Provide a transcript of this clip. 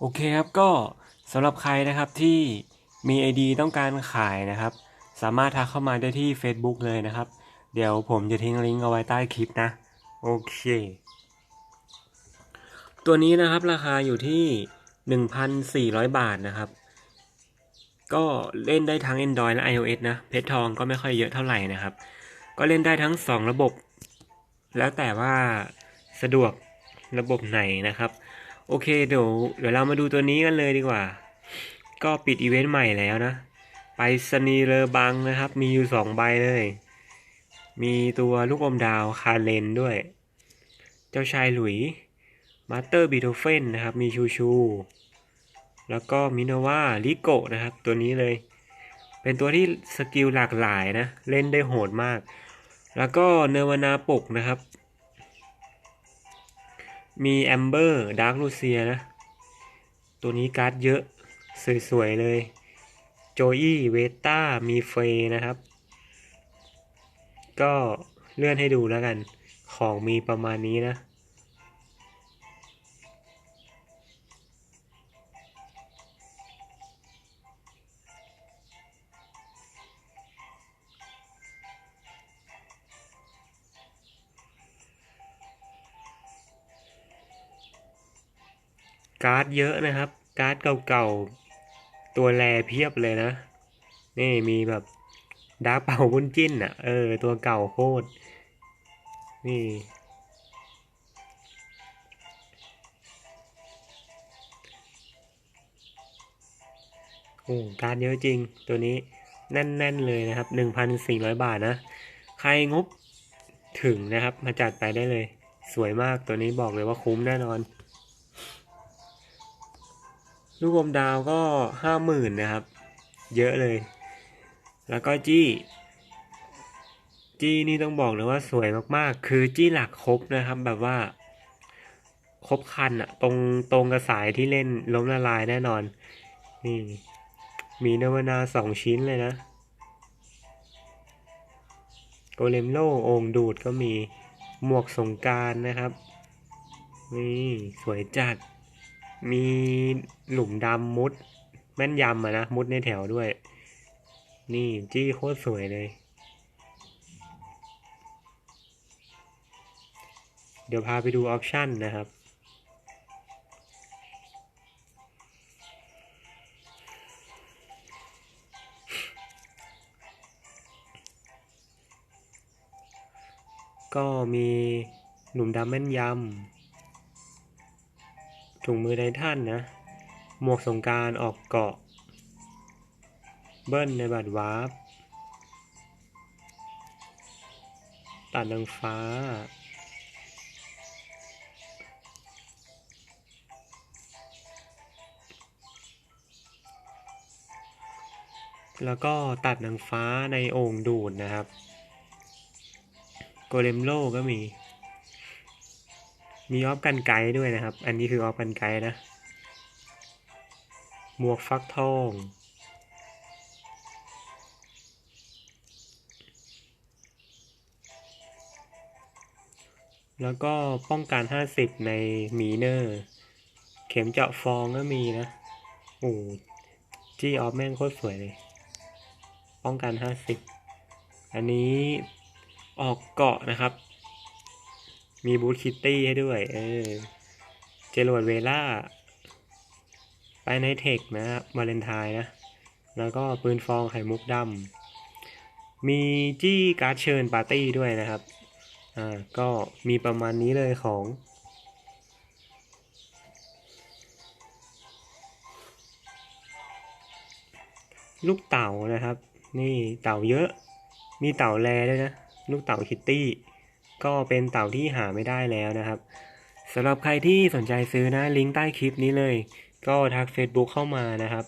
โอเคครับก็สำหรับใครนะครับที่มี ID ต้องการขายนะครับ สามารถทักเข้ามาได้ที่ Facebook เลยนะครับ เดี๋ยวผมจะทิ้งลิงก์เอาไว้ใต้คลิปนะ โอเค ตัวนี้นะครับราคาอยู่ที่ 1,400 บาทนะครับ ก็เล่นได้ทั้ง Android และ iOS นะ เพชรทองก็ไม่ค่อยเยอะเท่าไหร่นะครับ ก็เล่นได้ทั้ง 2 ระบบ แล้วแต่ว่าสะดวกระบบไหนนะครับ โอเคเดี๋ยวเดี๋ยวเรามาดูตัวนี้กันเลยดีกว่า ก็ปิดอีเวนต์ใหม่แล้วนะ ไปสนีเลอบังนะครับ มีอยู่2ใบเลย มีตัวลูกอมดาวคาเลนด้วย เจ้าชายหลุยมาสเตอร์บีโทเฟนนะครับ มีชูชู แล้วก็มินาว่าลิโกะนะครับ ตัวนี้เลย เป็นตัวที่สกิลหลากหลายนะ เล่นได้โหดมาก แล้วก็เนวานาปกนะครับ มีแอมเบอร์ดาร์คลูเซียนะ ตัวนี้การ์ดเยอะ สวย ๆ เลย โจอี้เวต้า มีเฟยนะครับ ก็เลื่อนให้ดูแล้วกัน ของมีประมาณนี้นะ การ์ดเยอะนะครับ การ์ดเก่าๆ ตัวแรเพียบเลยนะ นี่มีแบบดาร์เป่าบุญจิ้นอะ เออ ตัวเก่าโคตร นี่ โอ้ การ์ดเยอะจริง ตัวนี้แน่น ๆ เลยนะครับ 1,400 บาทนะ ใครงบถึงนะครับ มาจัดไปได้เลย สวยมาก ตัวนี้บอกเลยว่าคุ้มแน่นอน ลูกอมดาวก็ห้าหมื่นนะครับ เยอะเลย แล้วก็จี้ จี้นี่ต้องบอกเลยว่าสวยมากๆ คือจี้หลักครบนะครับ แบบว่า ครบคันอะตรงตรงกระสายที่เล่นล้มละลายแน่นอน นี่ มีนวนาสองชิ้นเลยนะ โกเลมโลองดูดก็มีหมวกสงการนะครับ นี่ สวยจัด มีหลุมดำมุด แม่นยำอะนะ มุดในแถวด้วย นี่จี้โคตรสวยเลย เดี๋ยวพาไปดูออปชั่นนะครับ ก็มีหลุมดำแม่นยำ ถุงมือไททันนะ หมวกสงการออกเกาะ เบิ้ลในบัตรวาร์ปตัดนางฟ้า แล้วก็ตัดนางฟ้าในโอ่งดูดนะครับ โกเลมโลก็มี มีออฟกันไกด์ด้วยนะครับ อันนี้คือออฟกันไกด์นะ หมวกฟักทอง แล้วก็ป้องกัน 50 ในมีเนอร์ เข็มเจาะฟองก็มีนะ โอ้จี้ออฟแม่งโคตรสวยเลย ป้องกัน 50 อันนี้ออกเกาะนะครับ มีบูทคิตตี้ให้ด้วย เออ เจรวดเวล่า ไปในเทคนะครับวาเลนไทน์นะ แล้วก็ปืนฟองไข่มุกดำ มีจี้การ์ดเชิญปาร์ตี้ด้วยนะครับ อ่า ก็มีประมาณนี้เลยของลูกเต่านะครับ นี่เต่าเยอะ มีเต่าแรด้วยนะ ลูกเต่าคิตตี้ ก็เป็นเต่าที่หาไม่ได้แล้วนะครับสำหรับใครที่สนใจซื้อนะลิงก์ใต้คลิปนี้เลย ก็ทัก Facebook เข้ามานะครับ